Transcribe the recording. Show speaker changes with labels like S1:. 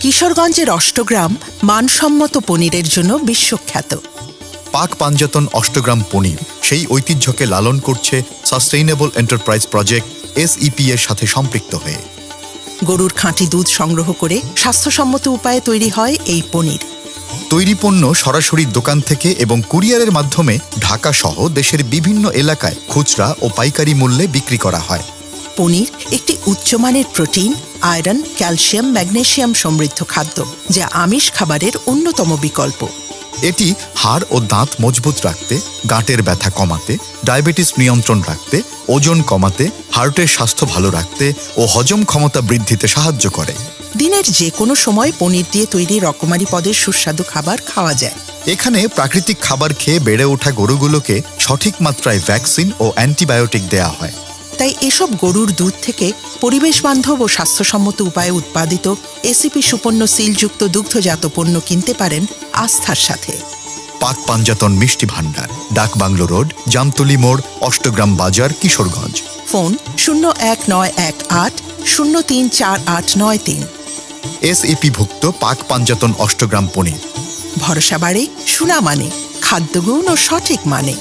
S1: কিশোরগঞ্জের অষ্টগ্রাম মানসম্মত পনিরের জন্য বিশ্বখ্যাত।
S2: পাক পাঞ্জাতন অষ্টগ্রাম পনির সেই ঐতিহ্যকে লালন করছে সাস্টেইনেবল এন্টারপ্রাইজ প্রজেক্ট এসইপি এর সাথে সম্পৃক্ত হয়ে।
S1: গরুর খাঁটি দুধ সংগ্রহ করে স্বাস্থ্যসম্মত উপায়ে তৈরি হয় এই পনির।
S2: তৈরি পণ্য সরাসরি দোকান থেকে এবং কুরিয়ারের মাধ্যমে ঢাকা সহ দেশের বিভিন্ন এলাকায় খুচরা ও পাইকারি মূল্যে বিক্রি করা হয়।
S1: পনির একটি উচ্চমানের প্রোটিন আয়রন ক্যালসিয়াম ম্যাগনেসিয়াম সমৃদ্ধ খাদ্য যা আমিষ খাবারের অন্যতম বিকল্প।
S2: এটি হাড় ও দাঁত মজবুত রাখতে গাঁটের ব্যথা কমাতে ডায়াবেটিস নিয়ন্ত্রণ রাখতে ওজন কমাতে হার্টের স্বাস্থ্য ভালো রাখতে ও হজম ক্ষমতা বৃদ্ধিতে সাহায্য করে।
S1: দিনের যে কোনো সময় পনির দিয়ে তৈরি রকমারি পদের সুস্বাদু খাবার খাওয়া যায়।
S2: এখানে প্রাকৃতিক খাবার খেয়ে বেড়ে ওঠা গরুগুলোকে সঠিক মাত্রায় ভ্যাকসিন ও অ্যান্টিবায়োটিক দেয়া হয়।
S1: তাই এসব গরুর দুধ থেকে পরিবেশ বান্ধব ও স্বাস্থ্যসম্মত উপায়ে উৎপাদিত এসিপি সুপন্ন সিলযুক্ত দুগ্ধজাত পণ্য কিনতে পারেন আস্থার সাথে।
S2: পাক পাঞ্জাতন মিষ্টি ভাণ্ডার ডাকবাংলো রোড জামতলি মোড় অষ্টগ্রাম বাজার কিশোরগঞ্জ।
S1: ফোন শূন্য এক নয় এক আট শূন্য তিন চার আট নয় তিন।
S2: এসএপি ভুক্ত পাক পাঞ্জাতন অষ্টগ্রাম পনির।
S1: ভরসা বাড়ে সুনামানে খাদ্যগুণ ও সঠিক মানে।